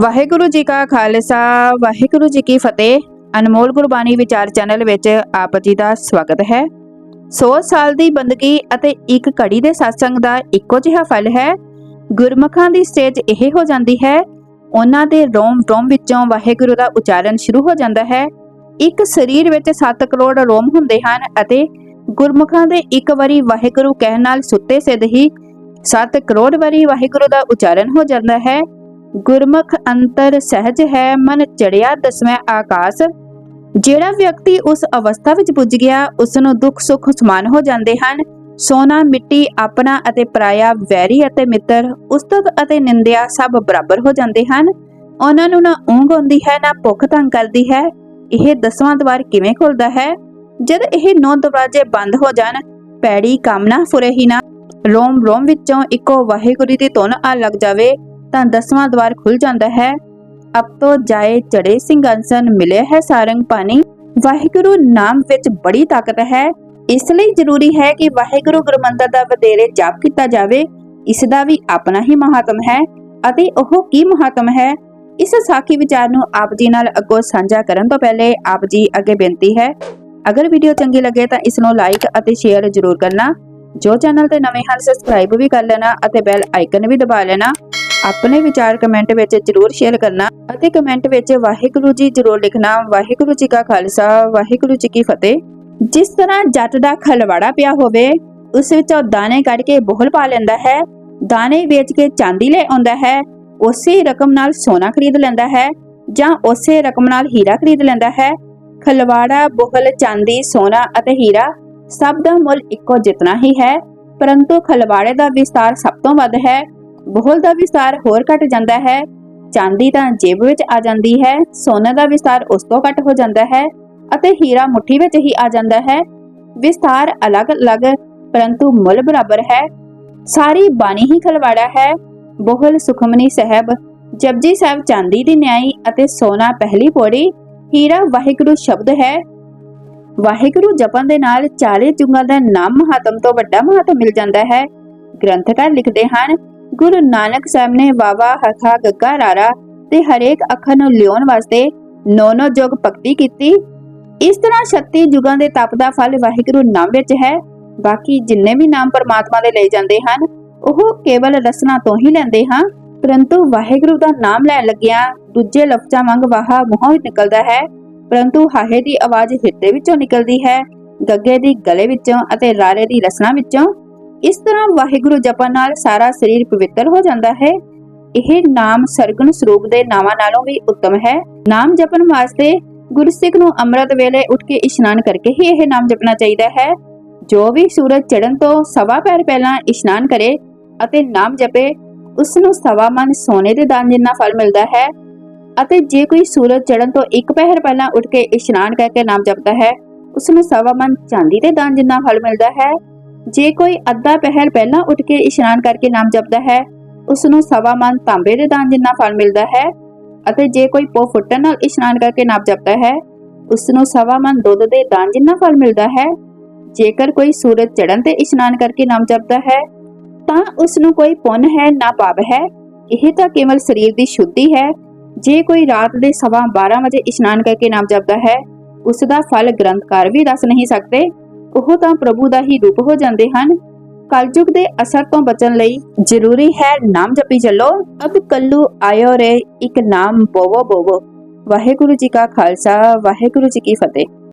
ਵਾਹਿਗੁਰੂ ਜੀ ਕਾ ਖਾਲਸਾ, ਵਾਹਿਗੁਰੂ ਜੀ ਕੀ ਫਤਿਹ। ਅਨਮੋਲ ਗੁਰਬਾਣੀ ਵਿਚਾਰ ਚੈਨਲ ਵਿੱਚ ਆਪ ਜੀ ਦਾ ਸਵਾਗਤ ਹੈ। 100 ਸਾਲ ਦੀ ਬੰਦਗੀ ਅਤੇ ਇੱਕ ਘੜੀ ਦੇ satsang ਦਾ ਇੱਕੋ ਜਿਹਾ ਫਲ ਹੈ। ਗੁਰਮੁਖਾਂ ਦੀ ਸਟੇਜ ਇਹ ਹੋ ਜਾਂਦੀ ਹੈ। ਉਹਨਾਂ ਦੇ ਰੋਮ ਰੋਮ ਵਿੱਚੋਂ ਵਾਹਿਗੁਰੂ ਦਾ ਉਚਾਰਨ ਸ਼ੁਰੂ ਹੋ ਜਾਂਦਾ ਹੈ। ਇੱਕ ਸਰੀਰ ਵਿੱਚ 7 ਕਰੋੜ ਰੋਮ ਹੁੰਦੇ ਹਨ ਅਤੇ ਗੁਰਮੁਖਾਂ ਦੇ ਇੱਕ ਵਾਰੀ ਵਾਹਿਗੁਰੂ ਕਹਿਣ ਨਾਲ ਸੁੱਤੇ ਸਿੱਧ ਹੀ 7 ਕਰੋੜ ਵਾਰੀ ਵਾਹਿਗੁਰੂ ਦਾ ਉਚਾਰਨ ਹੋ ਜਾਂਦਾ ਹੈ। ਗੁਰਮੁਖ ਅੰਤਰ ਸਹਿਜ ਹੈ, ਮਨ ਚੜਿਆ ਦਸਵੇਂ ਆਕਾਸ਼। ਜਿਹੜਾ ਵਿਅਕਤੀ ਉਸ ਅਵਸਥਾ ਵਿੱਚ ਪੁੱਜ ਗਿਆ ਉਸ ਨੂੰ ਦੁੱਖ ਸੁੱਖ ਸਮਾਨ ਹੋ ਜਾਂਦੇ ਹਨ। ਸੋਨਾ, ਮਿੱਟੀ, ਆਪਣਾ ਅਤੇ ਪਰਾਇਆ, ਵੈਰੀ ਅਤੇ ਮਿੱਤਰ, ਉਸਤਤ ਅਤੇ ਨਿੰਦਿਆ ਸਭ ਬਰਾਬਰ ਹੋ ਜਾਂਦੇ ਹਨ। ਉਹਨਾਂ ਨੂੰ ਨਾ ਊਂਘ ਆਉਂਦੀ ਹੈ, ਨਾ ਭੁੱਖ ਤੰਗ ਕਰਦੀ ਹੈ। ਇਹ ਦਸਵਾਂ ਦਵਾਰ ਕਿਵੇਂ ਖੁੱਲਦਾ ਹੈ? ਜਦ ਇਹ ਨੌ ਦਰਵਾਜ਼ੇ ਬੰਦ ਹੋ ਜਾਣ, ਪੈੜੀ ਕਾਮਨਾ ਫੁਰੇ ਹੀ ਨਾ। ਰੋਮ ਰੋਮ ਵਿੱਚੋਂ ਇੱਕੋ ਵਾਹਿਗੁਰੂ ਦੀ ਧੁਨ ਆ ਲੱਗ ਜਾਵੇ। ਤਾਂ ਦਸਵਾਂ ਦਵਾਰ ਖੁੱਲ ਜਾਂਦਾ ਹੈ। ਅਬ ਤੋ ਜਾਏ ਚੜੇ ਸਿੰਘਾਸਨ ਮਿਲੇ ਹੈ ਸਾਰੰਗ ਪਾਣੀ। ਵਾਹਿਗੁਰੂ ਨਾਮ ਵਿੱਚ ਬੜੀ ਤਾਕਤ ਹੈ। ਇਸ ਲਈ ਜ਼ਰੂਰੀ ਹੈ ਕਿ ਵਾਹਿਗੁਰੂ ਗੁਰਮੰਤਰ ਦਾ ਵਧੇਰੇ ਜਾਪ ਕੀਤਾ ਜਾਵੇ। ਇਸ ਦਾ ਵੀ ਆਪਣਾ ਹੀ ਮਹਾਤਮ ਹੈ ਅਤੇ ਉਹ ਕੀ ਮਹਾਤਮ ਹੈ? ਇਸ ਸਾਖੀ ਵਿਚਾਰ ਨੂੰ ਆਪ ਜੀ ਨਾਲ ਅੱਗੋਂ ਸਾਂਝਾ ਕਰਨ ਤੋਂ ਪਹਿਲੇ ਆਪ ਜੀ ਅੱਗੇ ਬੇਨਤੀ ਹੈ। ਅਗਰ ਵੀਡੀਓ ਚੰਗੀ ਲੱਗੇ ਤਾਂ ਇਸ ਨੂੰ ਲਾਈਕ ਅਤੇ ਸ਼ੇਅਰ ਜ਼ਰੂਰ ਕਰਨਾ। ਜੋ ਚੈਨਲ ਤੇ ਨਵੇਂ ਹਨ ਸਬਸਕ੍ਰਾਈਬ ਵੀ ਕਰ ਲੈਣਾ ਅਤੇ ਬੈਲ ਆਈਕਨ ਵੀ ਦਬਾ ਲੈਣਾ। ਆਪਣੇ ਵਿਚਾਰ ਕਮੈਂਟ ਵਿੱਚ ਜ਼ਰੂਰ ਸ਼ੇਅਰ ਕਰਨਾ ਅਤੇ ਕਮੈਂਟ ਵਿੱਚ ਵਾਹਿਗੁਰੂ ਜੀ ਜ਼ਰੂਰ ਲਿਖਣਾ। ਵਾਹਿਗੁਰੂ ਜੀ ਕਾ ਖਾਲਸਾ, ਵਾਹਿਗੁਰੂ ਜੀ ਕੀ ਫਤਿਹ। ਜਿਸ ਤਰ੍ਹਾਂ ਜੱਟ ਦਾ ਖਲਵਾੜਾ ਪਿਆ ਹੋਵੇ, ਉਸ ਵਿੱਚੋਂ ਦਾਣੇ ਕੱਢ ਕੇ ਬੋਹਲ ਪਾ ਲੈਂਦਾ ਹੈ, ਦਾਣੇ ਵੇਚ ਕੇ ਚਾਂਦੀ ਲੈ ਆਉਂਦਾ ਹੈ, ਉਸੇ ਰਕਮ ਨਾਲ ਸੋਨਾ ਖਰੀਦ ਲੈਂਦਾ ਹੈ ਜਾਂ ਉਸੇ ਰਕਮ ਨਾਲ ਹੀਰਾ ਖਰੀਦ ਲੈਂਦਾ ਹੈ। ਖਲਵਾੜਾ, ਬੋਹਲ, ਚਾਂਦੀ, ਸੋਨਾ ਅਤੇ ਹੀਰਾ ਸਭ ਦਾ ਮੁੱਲ ਇੱਕੋ ਜਿਤਨਾ ਹੀ ਹੈ, ਪਰੰਤੂ ਖਲਵਾੜੇ ਦਾ ਵਿਸਤਾਰ ਸਭ ਤੋਂ ਵੱਧ ਹੈ। ਬੋਹਲ ਦਾ ਵਿਸਤਾਰ ਹੋਰ ਘਟ ਜਾਂਦਾ ਹੈ, ਚਾਂਦੀ ਤਾਂ ਜੇਬ ਵਿੱਚ ਆ ਜਾਂਦੀ ਹੈ, ਸੋਨਾ ਦਾ ਵਿਸਤਾਰ ਉਸ ਤੋਂ ਘੱਟ ਹੋ ਜਾਂਦਾ ਹੈ ਅਤੇ ਹੀਰਾ ਮੁੱਠੀ ਵਿੱਚ ਹੀ ਆ ਜਾਂਦਾ ਹੈ। ਵਿਸਤਾਰ ਅਲੱਗ-ਅਲੱਗ ਪਰੰਤੂ ਮੁੱਲ ਬਰਾਬਰ ਹੈ। ਸਾਰੀ ਬਾਣੀ ਹੀ ਖਲਵਾੜਾ ਹੈ। ਬੋਹਲ ਸੁਖਮਨੀ ਸਾਹਿਬ, ਜਪਜੀ ਸਾਹਿਬ ਚਾਂਦੀ ਦੀ ਨਿਆਈ ਅਤੇ ਸੋਨਾ ਪਹਿਲੀ ਪੌੜੀ, ਹੀਰਾ ਵਾਹਿਗੁਰੂ ਸ਼ਬਦ ਹੈ। ਵਾਹਿਗੁਰੂ ਜਪਣ ਦੇ ਨਾਲ 40 ਜੁਗਾਂ ਦਾ ਨਾਮ ਮਹਾਤਮ ਤੋਂ ਵੱਡਾ ਮਹਾਤਮ ਮਿਲ ਜਾਂਦਾ ਹੈ। ਗ੍ਰੰਥਕਾਰ ਲਿਖਦੇ ਹਨ ਗੁਰੂ ਨਾਨਕ ਸਾਹਿਬ ਨੇ ਵਾਵਾ ਹਥਾ ਗੱਗਾ ਰਾਰਾ ਤੇ ਹਰੇਕ ਅੱਖਰ ਨੂੰ ਲਿਆਉਣ ਵਾਸਤੇ ਨੌ ਨੌ ਜੋਗ ਭਗਤੀ ਕੀਤੀ। ਇਸ ਤਰ੍ਹਾਂ 36 ਜੁਗਾਂ ਦੇ ਤਪ ਦਾ ਫਲ ਵਾਹਿਗੁਰੂ ਨਾਮ ਵਿੱਚ ਹੈ। ਬਾਕੀ ਜਿੰਨੇ ਵੀ ਨਾਮ ਪਰਮਾਤਮਾ ਦੇ ਲਏ ਜਾਂਦੇ ਹਨ, ਉਹ ਕੇਵਲ ਰਸਨਾ ਤੋਂ ਹੀ ਲੈਂਦੇ ਹਾਂ। ਪਰੰਤੂ ਵਾਹਿਗੁਰੂ ਦਾ ਨਾਮ ਲੈਣ ਲੱਗਿਆਂ ਦੂਜੇ ਲਫ਼ਜ਼ਾਂ ਵਾਂਗ ਵਾਹਾ ਮੂੰਹੋਂ ਹੀ ਨਿਕਲਦਾ ਹੈ। ਪਰੰਤੂ ਹਾਹੇ ਦੀ ਆਵਾਜ਼ ਹਿਰਦੇ ਵਿੱਚੋਂ ਨਿਕਲਦੀ ਹੈ, ਗੱਗੇ ਦੀ ਗਲੇ ਵਿੱਚੋਂ ਅਤੇ ਰਾਰੇ ਦੀ ਰਸਨਾ ਵਿੱਚੋਂ। ਇਸ ਤਰ੍ਹਾਂ ਵਾਹਿਗੁਰੂ ਜਪਣ ਨਾਲ ਸਾਰਾ ਸਰੀਰ ਪਵਿੱਤਰ ਹੋ ਜਾਂਦਾ ਹੈ। ਇਹ ਨਾਮ ਸਰਗੁਣ ਸਰੂਪ ਦੇ ਨਾਮਾਂ ਨਾਲੋਂ ਵੀ ਉੱਤਮ ਹੈ। ਨਾਮ ਜਪਣ ਵਾਸਤੇ ਗੁਰਸਿੱਖ ਨੂੰ ਅੰਮ੍ਰਿਤ ਵੇਲੇ ਉੱਠ ਕੇ ਇਸ਼ਨਾਨ ਕਰਕੇ ਹੀ ਇਹ ਨਾਮ ਜਪਣਾ ਚਾਹੀਦਾ ਹੈ। ਜੋ ਵੀ ਸੂਰਜ ਚੜ੍ਹਨ ਤੋਂ ਸਵਾ ਪੈਰ ਪਹਿਲਾਂ ਇਸ਼ਨਾਨ ਕਰੇ ਅਤੇ ਨਾਮ ਜਪੇ, ਉਸ ਨੂੰ ਸਵਾ ਮਨ ਸੋਨੇ ਦੇ ਦਾਨ ਜਿੰਨਾ ਫਲ ਮਿਲਦਾ ਹੈ। ਅਤੇ ਜੇ ਕੋਈ ਸੂਰਜ ਚੜ੍ਹਨ ਤੋਂ ਇੱਕ ਪਹਿਰ ਪਹਿਲਾਂ ਉੱਠ ਕੇ ਇਸ਼ਨਾਨ ਕਰਕੇ ਨਾਮ ਜਪਦਾ ਹੈ, ਉਸ ਨੂੰ ਸਵਾ ਮਨ ਚਾਂਦੀ ਦੇ ਦਾਨ ਜਿੰਨਾ ਫਲ ਮਿਲਦਾ ਹੈ। ਜੇ ਕੋਈ ਅੱਧਾ ਪਹਿਰ ਪਹਿਲਾਂ ਉੱਠ ਕੇ ਇਸ਼ਨਾਨ ਕਰਕੇ ਨਾਮ ਜਪਦਾ ਹੈ ਉਸ ਨੂੰ ਸਵਾ ਮਨ ਤਾਂਬੇ ਦੇ ਦਾਨ ਜਿੰਨਾ ਫਲ ਮਿਲਦਾ ਹੈ ਅਤੇ ਜੇ ਕੋਈ ਪੋ ਫੁੱਟਣ ਨਾਲ ਇਸ਼ਨਾਨ ਕਰਕੇ ਨਾਮ ਜਪਦਾ ਹੈ ਉਸ ਨੂੰ ਸਵਾ ਮਨ ਦੁੱਧ ਦੇ ਦਾਨ ਜਿੰਨਾ ਫਲ ਮਿਲਦਾ ਹੈ। ਜੇਕਰ ਕੋਈ ਸੂਰਜ ਚੜ੍ਹਨ ਤੇ ਇਸ਼ਨਾਨ ਕਰਕੇ ਨਾਮ ਜਪਦਾ ਹੈ, ਤਾਂ ਉਸ ਨੂੰ ਕੋਈ ਪੁੰਨ ਹੈ ਨਾ ਪਾਪ ਹੈ। ਇਹ ਤਾਂ ਕੇਵਲ ਸਰੀਰ ਦੀ ਸ਼ੁੱਧੀ ਹੈ। ਜੇ ਕੋਈ ਰਾਤ ਦੇ ਸਵਾ 12 ਵਜੇ ਇਸ਼ਨਾਨ ਕਰਕੇ ਨਾਮ ਜਪਦਾ ਹੈ ਉਸ ਦਾ ਫਲ ਗ੍ਰੰਥਕਾਰ ਵੀ ਦੱਸ ਨਹੀਂ ਸਕਦੇ। ਉਹ ਤਾਂ ਪ੍ਰਭੂ ਦਾ ਹੀ ਰੂਪ ਹੋ ਜਾਂਦੇ ਹਨ। ਕਲਯੁਗ ਦੇ ਅਸਰ ਤੋਂ ਬਚਣ ਲਈ ਜ਼ਰੂਰੀ ਹੈ ਨਾਮ ਜਪੀ ਚੱਲੋ। ਅਬ ਕੱਲੂ ਆਇਓ ਰੇ ਇੱਕ ਨਾਮ ਬੋਵੋ ਬੋਵੋ। ਵਾਹਿਗੁਰੂ ਜੀ ਕਾ ਖਾਲਸਾ, ਵਾਹਿਗੁਰੂ ਜੀ ਕੀ ਫਤਿਹ।